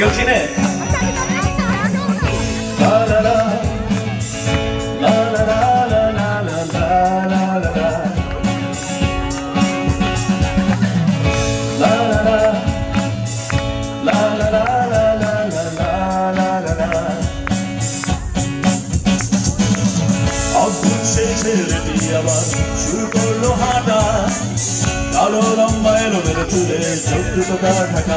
কেউ চিনে আবার শুরু করল হাঁটা। কালো লম্বা মেরে চুলে চোখ দুটো ঢাকা।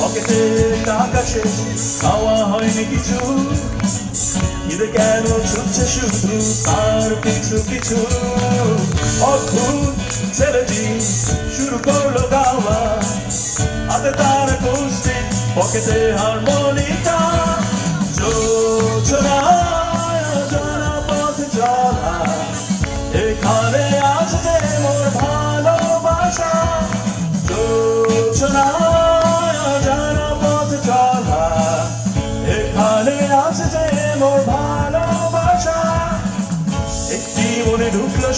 পকেটে টাকা শেষ খাওয়া হয়নি কিছু। ঈদে কেন ছুটছে শুধু তার কিছু কিছু? অদ্ভুত ছেলেটি শুরু করল গাওয়া। হাতে তার কৌষ্টিক পকেটে হারমোনিকা। যোজনায় ঢুকলো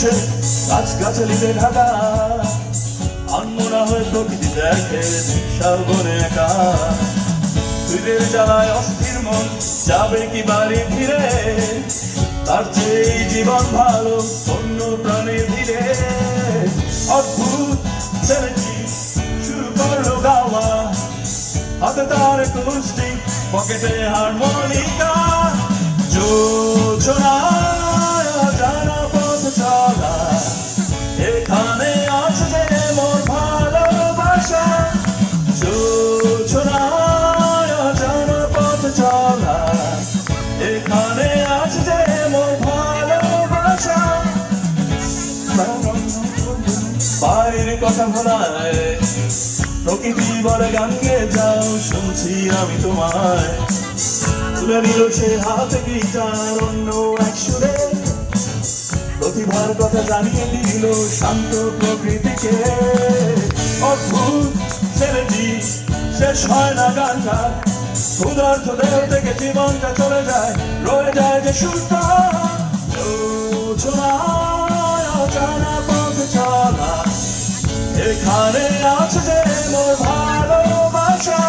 গাছ গাছালিতে ঢাকা। প্রকৃতি দেখে বনে একা। জ্বালায় অস্থির মন, যাবে কি বাড়ি ফিরে? তার চেয়ে জীবন ভালো, অন্য প্রাণে ধীরে অদ্ভুত ছেলেটি শুরু করল গাওয়া। হাতে তার কুস্তি পকেটে হারমোনিকা। যোজনায় এখানে আছে যে মোর ভালোবাসা। বাইরের কথা ভোলায়, প্রকৃতি বলে গান যাও, শুনছি আমি তোমায়। তুলে নিল সে হাতে গিটার, অন্য এক সুরে। প্রতিভার কথা জানিয়ে দিল শান্ত প্রকৃতিকে। অদ্ভুত ছেলেটি, শেষ হয় না গানটা। ক্ষুধার্থ দেহ থেকে জীবনটা চলে যায়, রয়ে যায় যে সুরটা। অজানা পথ চলা, এখানে আছে যে মোর ভালোবাসা।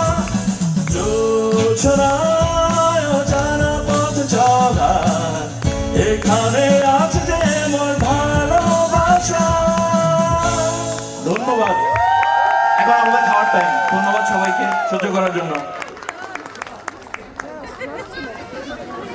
যোজনায় অজানা পথ চলা, এখানে আছে যে মোর ভালোবাসা। ধন্যবাদ। এখন আমাদের খাওয়ার টাইম ধন্যবাদ সবাইকে সহ্য করার জন্য।